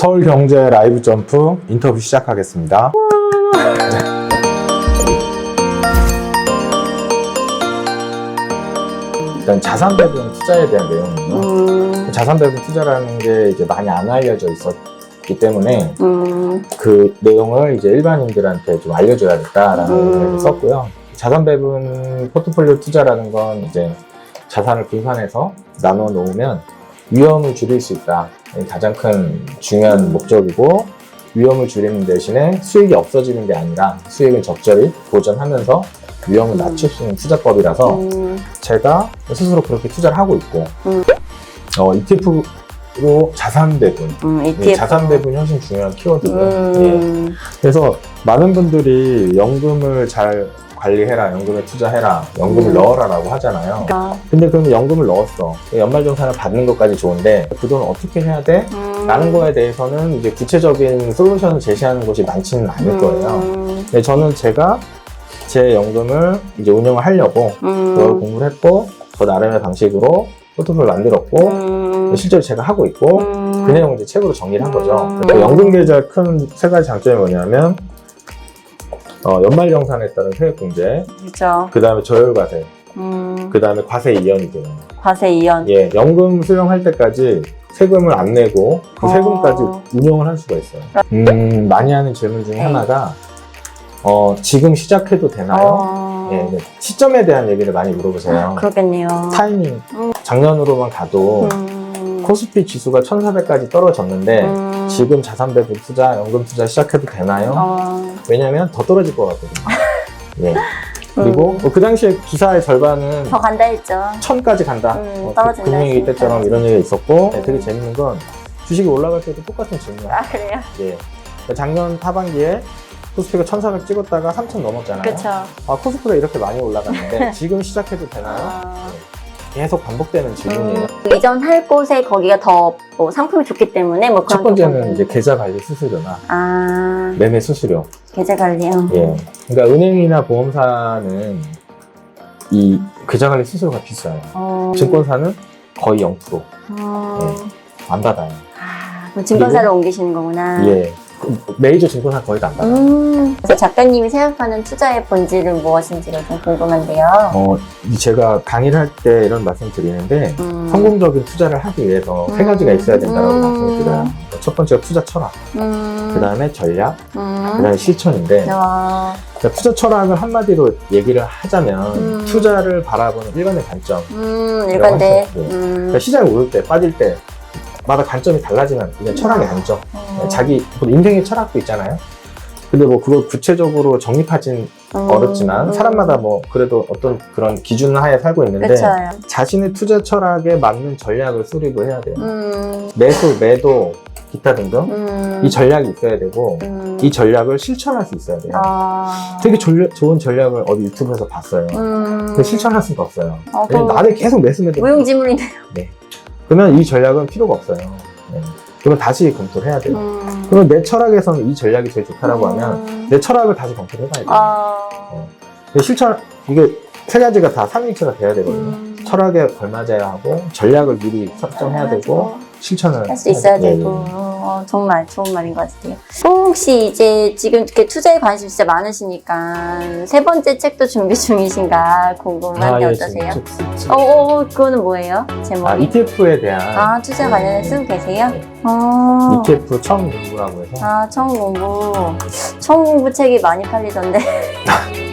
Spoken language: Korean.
서울경제 라이브 점프 인터뷰 시작하겠습니다. 일단 자산 배분 투자에 대한 내용이요. 음, 자산 배분 투자라는 게 이제 많이 안 알려져 있었기 때문에 음, 그 내용을 이제 일반인들한테 좀 알려줘야겠다라는 음. 의미를 썼고요. 자산 배분 포트폴리오 투자라는 건 이제 자산을 분산해서 나눠 놓으면 위험을 줄일 수 있다. 가장 큰 중요한 목적이고 위험을 줄이는 대신에 수익이 없어지는 게 아니라 수익을 적절히 보전하면서 위험을 음. 낮출 수 있는 투자법이라서 음, 제가 스스로 그렇게 투자를 하고 있고 음. 어, ETF로 자산 배분 음, 예, ETF. 자산 배분이 훨씬 중요한 키워드고요. 예. 음, 그래서 많은 분들이 연금을 잘 관리해라, 연금에 투자해라, 연금을 음. 넣어라라고 하잖아요. 그러니까, 근데 그러면 연금을 넣었어. 연말정산을 받는 것까지 좋은데 그돈 어떻게 해야 돼? 음, 라는 거에 대해서는 이제 구체적인 솔루션을 제시하는 곳이 많지는 않을 거예요. 음, 근데 저는 제가 제 연금을 이제 운영을 하려고 그걸 음, 공부를 했고 저 나름의 방식으로 포트폴리오를 만들었고 음, 실제로 제가 하고 있고 음, 그 내용을 이제 책으로 정리를 한 거죠. 음. 연금 계좌 큰 세 가지 장점이 뭐냐면 어, 연말 정산에 따른 세액 공제, 그죠. 그 다음에 저율과세, 음, 그 다음에 과세 이연이 돼요. 과세 이연. 예, 연금 수령할 때까지 세금을 안 내고 그 어. 세금까지 운용을 할 수가 있어요. 음, 많이 하는 질문 중에 네. 하나가 어, 지금 시작해도 되나요? 어, 예, 네. 시점에 대한 얘기를 많이 물어보세요. 그렇겠네요. 타이밍, 음. 작년으로만 가도 음, 코스피 지수가 1400까지 떨어졌는데 음, 지금 자산 배분 투자, 연금 투자 시작해도 되나요? 어, 왜냐면 더 떨어질 것 같거든요. 예. 그리고 뭐그 당시에 기사의 절반은 더 간다 했죠. 천까지 간다. 음, 어, 떨어진다 금융위기. 때처럼 이런 얘기가 있었고 음. 되게 재밌는 건 주식이 올라갈 때도 똑같은 질문이야. 아, 그래요? 예. 그러니까 작년 하반기에 코스피가 1,400 찍었다가 3,000 넘었잖아요. 그쵸. 아, 코스피가 이렇게 많이 올라갔는데 지금 시작해도 되나요? 아, 계속 반복되는 질문이에요. 음, 이전 할 곳에 거기가 더 뭐 상품이 좋기 때문에 뭐첫 그런 번째는 거 이제 계좌 관리 수수료나 아 매매 수수료. 계좌 관리요. 예. 그러니까 은행이나 보험사는 이 계좌 관리 수수료가 비싸요. 어, 증권사는 거의 0%. 어, 안 받아요. 아, 그럼 증권사를 옮기시는 거구나. 예. 그 메이저 증권사 거의 다안 받아요. 음, 그래서 작가님이 생각하는 투자의 본질은 무엇인지가 좀 궁금한데요. 어, 이 제가 강의를 할 때 이런 말씀 드리는데, 음, 성공적인 투자를 하기 위해서 세 음. 가지가 있어야 된다고 음. 말씀을 드려요. 첫 번째가 투자 철학, 음, 그 다음에 전략, 그 음, 다음에 실천인데, 어, 그러니까 투자 철학을 한마디로 얘기를 하자면, 음. 투자를 바라보는 일반의 관점. 음. 예. 음, 그러니까 시장이 오를 때, 빠질 때, 마다 관점이 달라지면 그냥 철학의 관점. 어, 자기 뭐 인생의 철학도 있잖아요. 근데 뭐 그걸 구체적으로 정립하진 음, 어렵지만 음. 사람마다 뭐 그래도 어떤 그런 기준 하에 살고 있는데 그쵸. 자신의 투자 철학에 맞는 전략을 수립을 해야 돼요. 음, 매수, 매도, 기타 등등 음, 이 전략이 있어야 되고 음, 이 전략을 실천할 수 있어야 돼요. 아, 되게 졸려- 좋은 전략을 어디 유튜브에서 봤어요. 음, 근데 실천할 수가 없어요. 어, 왜냐면 그럼 나를 계속 매수, 매도. 무용지물이네요. 그러면 이 전략은 필요가 없어요. 네. 그러면 다시 검토를 해야 돼요. 음, 그러면 내 철학에서는 이 전략이 제일 좋다라고 음. 하면 내 철학을 다시 검토를 해봐야 돼요. 아, 근데 실천 이게 세 가지가 다 삼일체가 돼야 되거든요. 음. 철학에 걸맞아야 하고 전략을 미리 설정해야 되고 실천을 할 수 있어야 돼. 되고 어, 정말 좋은 말인 것 같아요. 혹시 이제 지금 이렇게 투자에 관심 진짜 많으시니까 세 번째 책도 준비 중이신가 궁금한데 아, 예, 어떠세요? 쓰- 어, 어, 어, 그거는 뭐예요? 제목이? 아, ETF에 대한 아, 투자 관련해 쓰고 계세요? 네. 어. ETF 처음 공부라고 해서 아, 처음 공부. 처음 공부 책이 많이 팔리던데.